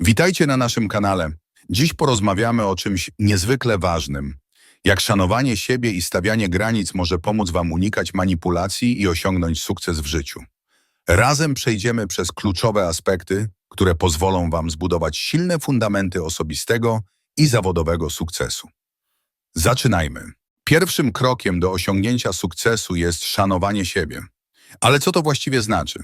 Witajcie na naszym kanale. Dziś porozmawiamy o czymś niezwykle ważnym. Jak szanowanie siebie i stawianie granic może pomóc Wam unikać manipulacji i osiągnąć sukces w życiu. Razem przejdziemy przez kluczowe aspekty, które pozwolą Wam zbudować silne fundamenty osobistego i zawodowego sukcesu. Zaczynajmy. Pierwszym krokiem do osiągnięcia sukcesu jest szanowanie siebie. Ale co to właściwie znaczy?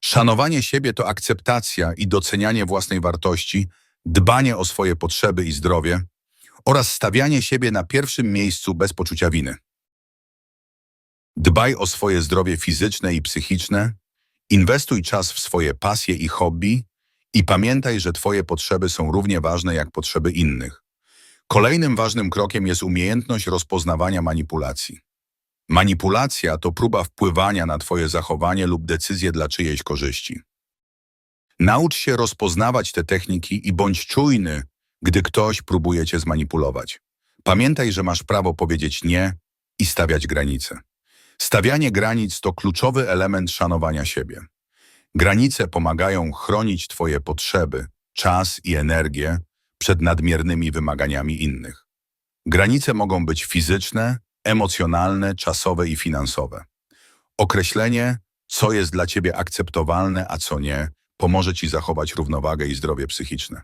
Szanowanie siebie to akceptacja i docenianie własnej wartości, dbanie o swoje potrzeby i zdrowie oraz stawianie siebie na pierwszym miejscu bez poczucia winy. Dbaj o swoje zdrowie fizyczne i psychiczne, inwestuj czas w swoje pasje i hobby i pamiętaj, że Twoje potrzeby są równie ważne jak potrzeby innych. Kolejnym ważnym krokiem jest umiejętność rozpoznawania manipulacji. Manipulacja to próba wpływania na Twoje zachowanie lub decyzje dla czyjejś korzyści. Naucz się rozpoznawać te techniki i bądź czujny, gdy ktoś próbuje Cię zmanipulować. Pamiętaj, że masz prawo powiedzieć nie i stawiać granice. Stawianie granic to kluczowy element szanowania siebie. Granice pomagają chronić Twoje potrzeby, czas i energię przed nadmiernymi wymaganiami innych. Granice mogą być fizyczne, emocjonalne, czasowe i finansowe. Określenie, co jest dla Ciebie akceptowalne, a co nie, pomoże Ci zachować równowagę i zdrowie psychiczne.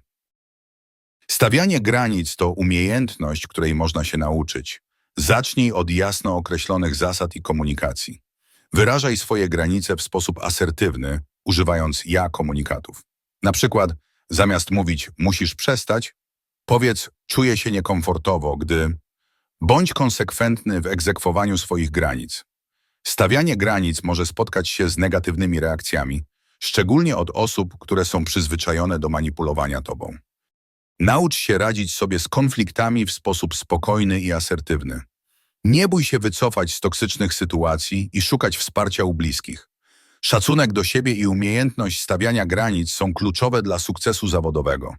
Stawianie granic to umiejętność, której można się nauczyć. Zacznij od jasno określonych zasad i komunikacji. Wyrażaj swoje granice w sposób asertywny, używając ja komunikatów. Na przykład, zamiast mówić musisz przestać, powiedz czuję się niekomfortowo, gdy Bądź konsekwentny w egzekwowaniu swoich granic. Stawianie granic może spotkać się z negatywnymi reakcjami, szczególnie od osób, które są przyzwyczajone do manipulowania tobą. Naucz się radzić sobie z konfliktami w sposób spokojny i asertywny. Nie bój się wycofać z toksycznych sytuacji i szukać wsparcia u bliskich. Szacunek do siebie i umiejętność stawiania granic są kluczowe dla sukcesu zawodowego.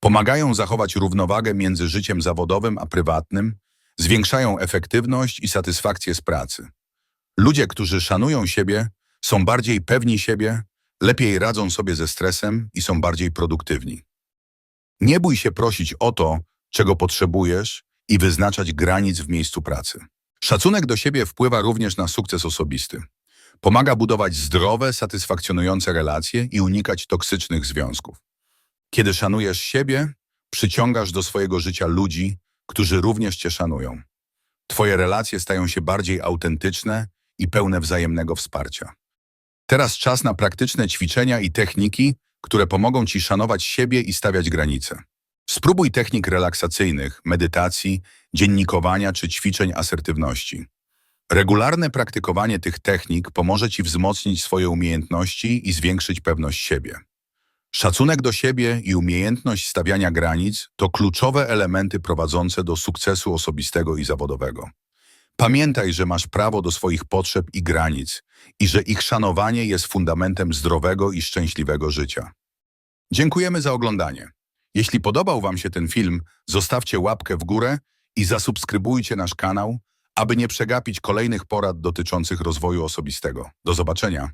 Pomagają zachować równowagę między życiem zawodowym a prywatnym, zwiększają efektywność i satysfakcję z pracy. Ludzie, którzy szanują siebie, są bardziej pewni siebie, lepiej radzą sobie ze stresem i są bardziej produktywni. Nie bój się prosić o to, czego potrzebujesz i wyznaczać granic w miejscu pracy. Szacunek do siebie wpływa również na sukces osobisty. Pomaga budować zdrowe, satysfakcjonujące relacje i unikać toksycznych związków. Kiedy szanujesz siebie, przyciągasz do swojego życia ludzi, którzy również Cię szanują. Twoje relacje stają się bardziej autentyczne i pełne wzajemnego wsparcia. Teraz czas na praktyczne ćwiczenia i techniki, które pomogą Ci szanować siebie i stawiać granice. Spróbuj technik relaksacyjnych, medytacji, dziennikowania czy ćwiczeń asertywności. Regularne praktykowanie tych technik pomoże Ci wzmocnić swoje umiejętności i zwiększyć pewność siebie. Szacunek do siebie i umiejętność stawiania granic to kluczowe elementy prowadzące do sukcesu osobistego i zawodowego. Pamiętaj, że masz prawo do swoich potrzeb i granic i że ich szanowanie jest fundamentem zdrowego i szczęśliwego życia. Dziękujemy za oglądanie. Jeśli podobał Wam się ten film, zostawcie łapkę w górę i zasubskrybujcie nasz kanał, aby nie przegapić kolejnych porad dotyczących rozwoju osobistego. Do zobaczenia.